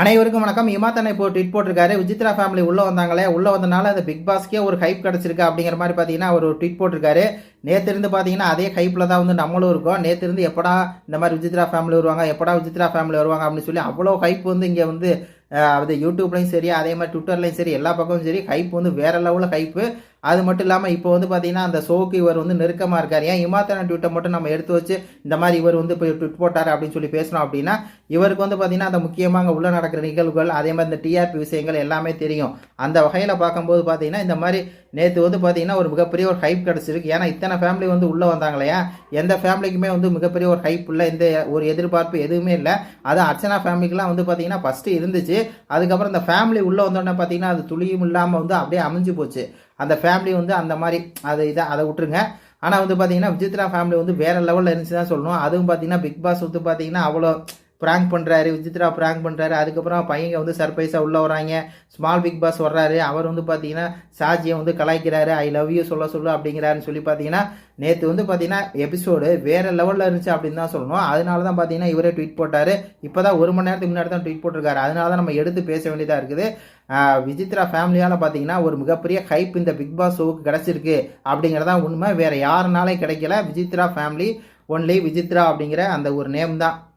அனைவருக்கும் வணக்கம். இமாத்தனை இப்போ ட்வீட் போட்டிருக்காரு. விஜித்ரா ஃபேமிலி உள்ள வந்தாங்களே. உள்ளே வந்தனால அந்த பிக் பாஸ்க்கே ஒரு ஹைப் கிடைச்சிருக்கு அப்படிங்கிற மாதிரி பார்த்தீங்கன்னா அவர் ஒரு ட்வீட் போட்டிருக்காரு. நேத்து இருந்து பார்த்தீங்கன்னா அதே ஹைப்பில் தான் வந்து நம்மளும் இருக்கோம். நேத்து இருந்து எப்படா இந்த மாதிரி விஜித்ரா ஃபேமிலி வருவாங்க? எப்படா விஜித்ரா ஃபேமிலி வருவாங்க அப்படின்னு சொல்லி அவ்வளோ ஹைப் வந்து இங்கே வந்து அது யூடியூப்லையும் சரி அதே மாதிரி ட்விட்டர்லையும் சரி எல்லா பக்கமும் சரி ஹைப் வந்து வேற லெவலில் ஹைப்பு அது மட்டும் இல்லாமல் இப்போ வந்து பார்த்தீங்கன்னா அந்த ஷோக்கு இவர் வந்து நெருக்கமாக இருக்கார். ஏன் இமாத்தன ட்விட்டை மட்டும் நம்ம எடுத்து வச்சு இந்த மாதிரி இவர் வந்து இப்போ ட்விட் போட்டார் அப்படின்னு சொல்லி பேசணும் அப்படின்னா இவருக்கு வந்து பார்த்தீங்கன்னா அந்த முக்கியமாக அங்கே உள்ள நடக்கிற நிகழ்வுகள் அதே மாதிரி இந்த டிஆர்பி விஷயங்கள் எல்லாமே தெரியும். அந்த வகையில் பார்க்கும்போது பார்த்தீங்கன்னா இந்த மாதிரி நேற்று வந்து பார்த்தீங்கன்னா ஒரு மிகப்பெரிய ஒரு ஹைப் கிடச்சிருக்கு. ஏன்னா இத்தனை ஃபேமிலி வந்து உள்ளே வந்தாங்களையா எந்த ஃபேமிலிக்குமே வந்து மிகப்பெரிய ஒரு ஹைப் இல்லை இந்த ஒரு எதிர்பார்ப்பு எதுவுமே இல்லை. அது அர்ச்சனா ஃபேமிலிக்கெலாம் வந்து பார்த்தீங்கன்னா ஃபஸ்ட்டு இருந்துச்சு. அதுக்கப்புறம் இந்த ஃபேமிலி உள்ளே வந்தோடனே பார்த்தீங்கன்னா அது துளியும் இல்லாமல் வந்து அப்படியே அமைஞ்சு போச்சு. அந்த ஃபேமிலி வந்து அந்த மாதிரி அது இதை அதை விட்டுருங்க. ஆனால் வந்து பார்த்தீங்கன்னா விஜித்ரா ஃபேமிலி வந்து வேறு லெவலில் இருந்துச்சு தான் சொல்லணும். அதுவும் பார்த்தீங்கன்னா பிக் பாஸ் வந்து பார்த்தீங்கன்னா அவ்வளோ ப்ராங்க் பண்ணுறாரு விஜித்ரா ப்ராங்க் பண்ணுறாரு அதுக்கப்புறம் பையங்க வந்து சர்ப்ரைஸாக உள்ளே வராங்க. ஸ்மால் பிக் பாஸ் வர்றாரு. அவர் வந்து பார்த்தீங்கன்னா சாஜியை வந்து கலாய்க்கிறாரு. ஐ லவ் யூ சொல்ல சொல்லு அப்படிங்கிறாருன்னு சொல்லி பார்த்தீங்கன்னா நேற்று வந்து பார்த்தீங்கன்னா எபிசோடு வேறு லெவலில் இருந்துச்சு அப்படின்னு தான் சொல்லணும். அதனால தான் பார்த்தீங்கன்னா இவரே ட்வீட் போட்டார். இப்போ தான் ஒரு மணி நேரத்துக்கு முன்னாடி தான் ட்வீட் போட்டிருக்காரு. அதனால தான் நம்ம எடுத்து பேச வேண்டியதாக இருக்குது. விஜித்ரா ஃபேமிலியால் பார்த்தீங்கன்னா ஒரு மிகப்பெரிய ஹைப் இந்த பிக் பாஸ் ஷோவுக்கு கிடச்சிருக்கு அப்படிங்கிறதான் உண்மை. வேறு யாருனாலே கிடைக்கல. விஜித்ரா ஃபேமிலி ஒன்லி விஜித்ரா அப்படிங்கிற அந்த ஒரு நேம் தான்.